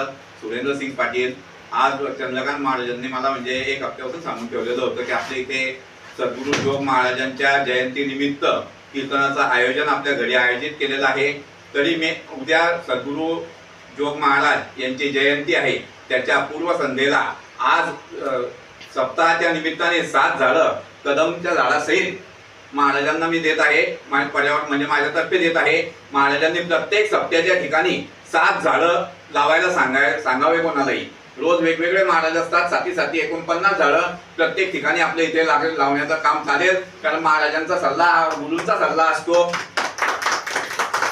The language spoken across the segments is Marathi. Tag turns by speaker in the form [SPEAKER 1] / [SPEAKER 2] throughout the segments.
[SPEAKER 1] संचालक सुरेंद्र सिंग पाटील आज चंद्रकांत महाराजांनी मला म्हणजे एक हप्त्यापासून सांगून ठेवलेलं होतं की आपल्या इथे सद्गुरू शिव महाराजांच्या जयंतीनिमित्त कीर्तनाचं आयोजन आपल्या घरी आयोजित केलेलं आहे. तरी मी उद्या सद्गुरू जोग महाराज यांची जयंती आहे. त्याच्या पूर्वसंध्येला आज सप्ताहाच्या निमित्ताने सात झाडं कदमच्या झाडासहित महाराजांना मी देत आहे. पर्यावरण म्हणजे माझ्यातर्फे देत आहे. महाराजांनी प्रत्येक सप्त्याच्या ठिकाणी सात झाडं लावायला सांगाय सांगावे कोणालाही. रोज वेगवेगळे महाराज असतात. साथी साथी एकोणपन्नास झाडं प्रत्येक ठिकाणी आपल्या इथे लागले लावण्याचं काम चालेल. कारण महाराजांचा सल्ला गुरूंचा सल्ला असतो.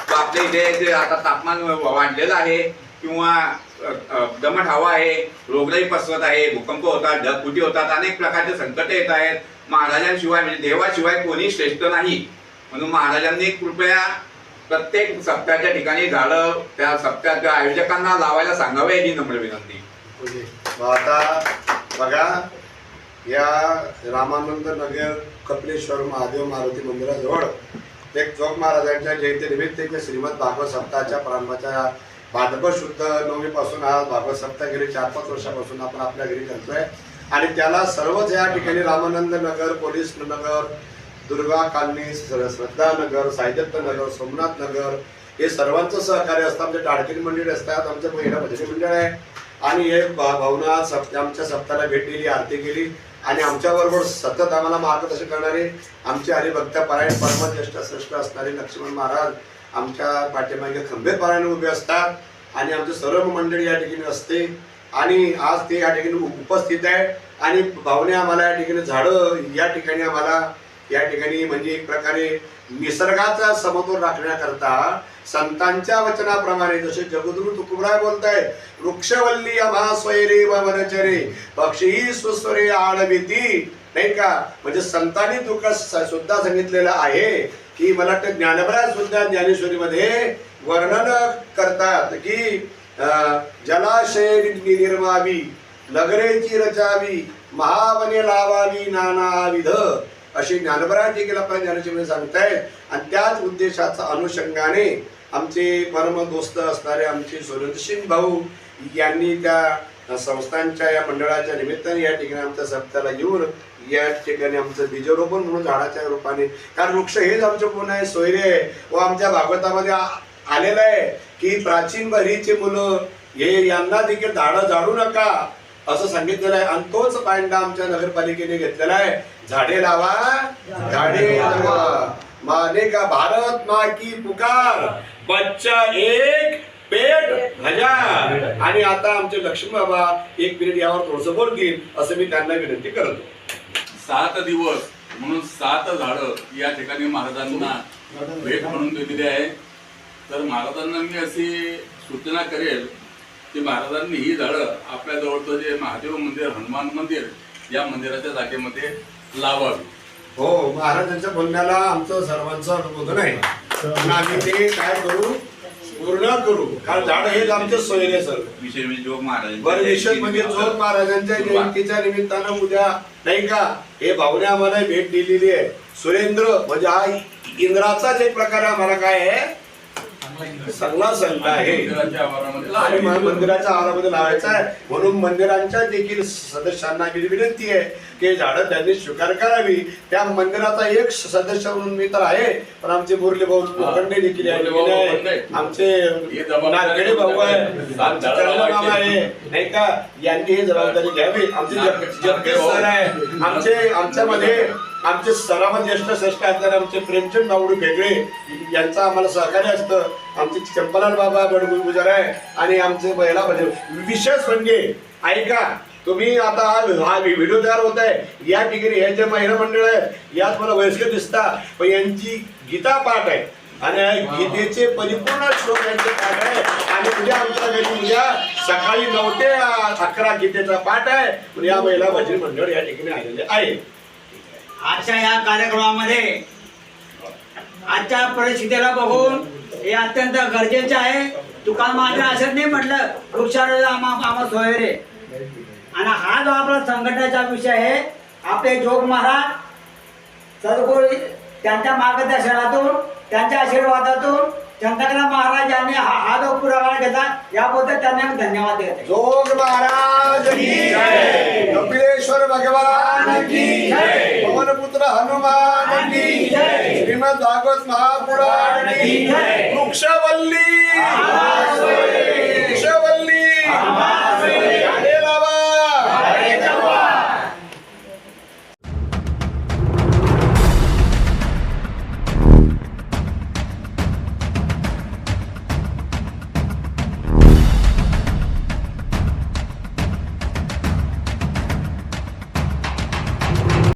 [SPEAKER 1] तो आपल्या इथे जे आता तापमान वाढलेलं आहे किंवा दमट हवा आहे रोगराई पसरत आहे भूकंप होतात ढगफुटी होतात अनेक प्रकारचे संकट येत आहेत. महाराजांशिवाय म्हणजे देवाशिवाय कोणी श्रेष्ठ नाही. म्हणून महाराजांनी कृपया प्रत्येक सप्त्याच्या ठिकाणी झाडं त्या सप्त्याच्या आयोजकांना लावायला सांगावे ही नम्र विनंती.
[SPEAKER 2] आता बघा या रामानंद नगर कपिलेश्वर महादेव मारुती मंदिराजवळ एक जोग महाराजांच्या जयंतीनिमित्त एक श्रीमद भागवत सप्ताहाच्या प्रारंभाच्या भाद्रपद शुद्ध नवमीपासून हा भागवत सप्ताह गेले चार पाच वर्षापासून आपण आपल्या घरी करतोय आणि त्याला सर्वच या ठिकाणी रामानंद नगर पोलीस नगर दुर्गा कॉलनी श्रद्धा नगर साईदत्त नगर सोमनाथ नगर हे सर्वांचं सहकार्य असतं. आमचे टाळकिरी मंडळी असतात आमचं महिला भजनी मंडळ आहे. आणि हे भावना सप आमच्या सप्ताला भेट दिली आरती केली. आणि आमच्याबरोबर सतत आम्हाला मार्गदर्शन करणारे आमचे हरिभक्त पारायण परमज्येष्ठ श्रेष्ठ असणारे लक्ष्मण महाराज आमच्या पाठीमागे खंबीर उभे असतात. आणि आमचे सर्व मंडळी या ठिकाणी असते आणि आज ते या ठिकाणी उपस्थित आहे. आणि भावने आम्हाला या ठिकाणी झाडं या ठिकाणी आम्हाला या ठिकाणी म्हणजे एक प्रकारे निसर्गाचा समतोल राखण्याकरता संतांच्या वचनाप्रमाणे जसे जगदुरु तुकुबराय बोलताय वृक्षवल्ली अमास्वैरे वनचरे पक्षी सुस्वरे आळविती. नाही का? म्हणजे संतांनी दुःख सुद्धा सांगितलेलं आहे की मला वाटतं ज्ञानभराज सुद्धा ज्ञानेश्वरीमध्ये वर्णन करतात की जलाशय निर्मावी नगरेची रचावी महावने लावावी नानाविध असे ज्ञानपरायण देखील आपल्या ज्ञानेश्वरी सांगतायत. आणि त्याच उद्देशाचा अनुषंगाने आमचे परम दोस्त असणारे आमचे सुरेंद्र भाऊ यांनी त्या संस्थांच्या या मंडळाच्या निमित्ताने या ठिकाणी आमच्या सप्ताला येऊन या ठिकाणी आमचं बीजरोपण म्हणून झाडाच्या रूपाने कारण वृक्ष हेच आमचे कोण आहे सोयरे आहे. व आमच्या भागवतामध्ये आलेलं आहे की प्राचीन बरीचे मुलं हे यांना देखील झाडं झाडू नका असं सांगितलेलं आहे. आणि तोच पायंडा आमच्या नगरपालिकेने घेतलेला आहे. झाडे लावा झाडे लावा. माने का भारत मा की पुकार? बच्चा एक पेट हजार. आणि आता आमचे लक्ष्मी बाबा एक मिनिट यावर थोडस बोलतील असं मी त्यांना विनंती करतो.
[SPEAKER 3] सात दिवस म्हणून सात झाडं या ठिकाणी महाराजांना भेट म्हणून दिलेली आहे. तर महाराजांना मी अशी सूचना करेल की महाराजांनी ही झाडं आपल्या जवळचं जे महादेव मंदिर हनुमान मंदिर या मंदिराच्या जागेमध्ये लावावी.
[SPEAKER 2] हो महाराजांच्या बोलण्याला आमचं सर्वांचं अनुमोदन आहे. पण आम्ही ते काय करू? पूर्ण करू. कारण झाड हेच आमचे सोयरे सर.
[SPEAKER 1] विशेष म्हणजे जोग महाराज
[SPEAKER 2] बरं विशेष म्हणजे जोग महाराजांच्या जयंतीच्या निमित्तानं उद्या नाही का? हे भावने आम्हाला भेट दिलेली आहे. सुरेंद्र म्हणजे हा इंद्राचाच एक प्रकार आम्हाला काय आहे? चांगला संत आहे आणि. मंदिराच्या आवारामध्ये लावायचा आहे. म्हणून मंदिरांच्या देखील सदस्यांना विनंती आहे की झाडं त्यांनी स्वीकार करावी. त्या मंदिराचा एक सदस्य म्हणून मी तर आहे पण आमचे मुरली भाऊ लोखंडे देखील. आमचे नारखेडे भाऊ आहे आमचे नाही का? यांनी ही जबाबदारी घ्यावी. आमचे सर आहे आमचे आमच्यामध्ये आमचे सराफ ज्येष्ठ श्रेष्ठ असणारे आमचे प्रेमचंद नावडू भेगळे यांचं आम्हाला सहकार्य असतं. आमचे चंपलाल बाबा बडगुल गुजर आहे आणि आमचे महिला म्हणजे विशेष म्हणजे ऐका तुम्ही आता हा व्हिडिओ तयार होत आहे. या ठिकाणी हे जे महिला मंडळ आहे यात मला वयस्कर दिसता. पण यांची गीता पाठ आहे. आणि गीतेचे परिपूर्ण श्लोक यांचे पाठ आहे. आणि उद्या आमच्या घरी उद्या सकाळी नऊ ते अकरा गीतेचा पाठ आहे. पण या महिला भजनी मंडळ या ठिकाणी आलेले आहे.
[SPEAKER 4] आजच्या या कार्यक्रमामध्ये आजच्या परिस्थितीला बघून हे अत्यंत गरजेचं आहे. तुका माझ्या असं नाही म्हटलं वृक्षारोपण आम्हा आम्हा सोयरे. आणि हा जो आपला संघटनेचा विषय आहे आपले जोग महाराज सद्गुरू त्यांच्या मार्गदर्शनातून त्यांच्या आशीर्वादातून चंद्रकला महाराज यांनी हा हा जो पुरावा घेतला याबद्दल त्यांना मी धन्यवाद देते
[SPEAKER 2] जोग महाराज की जय. कपिलेश्वर भगवान की पवनपुत्र हनुमान की. श्रीमद भागवत महापुराण की. वृक्षवल्ली